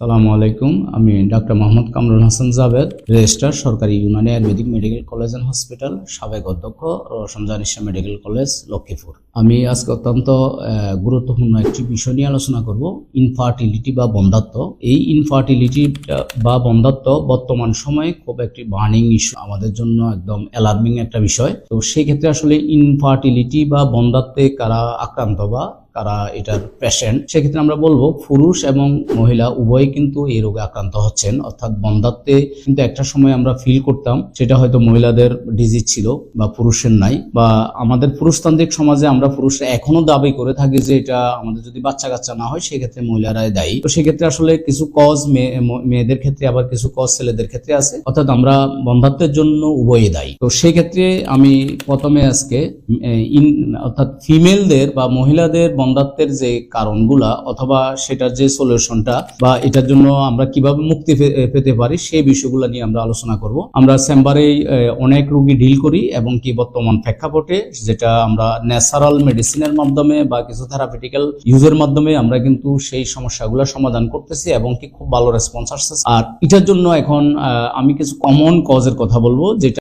সালামু আলাইকুম। আমি ডাক্তার মোহাম্মদ কামরুল হাসান জাভেদ রেজিস্ট্রার সরকারি Unani Ayurvedic medical college and hospital, সাবেক অধ্যক্ষ রোশন জানিসা মেডিকেল কলেজ, লক্ষ্মীপুর। আমি আজকে অত্যন্ত গুরুত্বপূর্ণ একটি বিষয় নিয়ে আলোচনা করব ইনফার্টিলিটি বা বন্ধাত্ব এই ইনফার্টিলিটি বা বন্ধাত্ব বর্তমান সময়ে খুব একটি বার্নিং ইস্যু আমাদের জন্য একদম অ্যালার্মিং একটা বিষয়। তো সেই ক্ষেত্রে আসলে ইনফার্টিলিটি বা বন্ধাত্বে কারা আক্রান্ত বা কারা এটার পেশেন্ট সেক্ষেত্রে আমরা বলব পুরুষ এবং মহিলা উভয়ই কিন্তু এই রোগে আক্রান্ত হচ্ছেন। অর্থাৎ বন্ধাত্বে কিন্তু একটা সময় আমরা ফিল করতাম, সেটা হয়তো মহিলাদের ডিজিজ ছিল বা পুরুষের নাই বা আমাদের পুরুষতান্ত্রিক সমাজে আমরা পুরুষরা এখনও দাবি করে থাকি যে এটা আমাদের যদি বাচ্চা কাচ্চা না হয়, সেক্ষেত্রে মহিলারাই দায়ী। তো সেক্ষেত্রে আসলে কিছু কজ মেয়েদের ক্ষেত্রে, আবার কিছু কজ ছেলেদের ক্ষেত্রে আছে। অর্থাৎ আমরা বন্ধাত্বের জন্য উভয়ে দায়ী। তো সেই ক্ষেত্রে আমি প্রথমে আজকে অর্থাৎ ফিমেলদের বা মহিলাদের বন্ধাত্বের যে কারণগুলা অথবা সেটার যে সলিউশনটা বা এটার জন্য আমরা কীভাবে মুক্তি পেতে পারি সেই বিষয়গুলো নিয়ে আমরা আলোচনা করব। আমরা চেম্বারে অনেক রোগী ডিল করি এবং কি বর্তমান প্রেক্ষাপটে যেটা আমরা ন্যাচারাল মেডিসিনের মাধ্যমে বা কিছু থেরাপিটিক্যাল ইউজের মাধ্যমে আমরা কিন্তু সেই সমস্যাগুলো সমাধান করতেছি এবং কি খুব ভালো রেসপন্স আসছে। আর এটার জন্য এখন আমি কিছু কমন কজের কথা বলব যেটা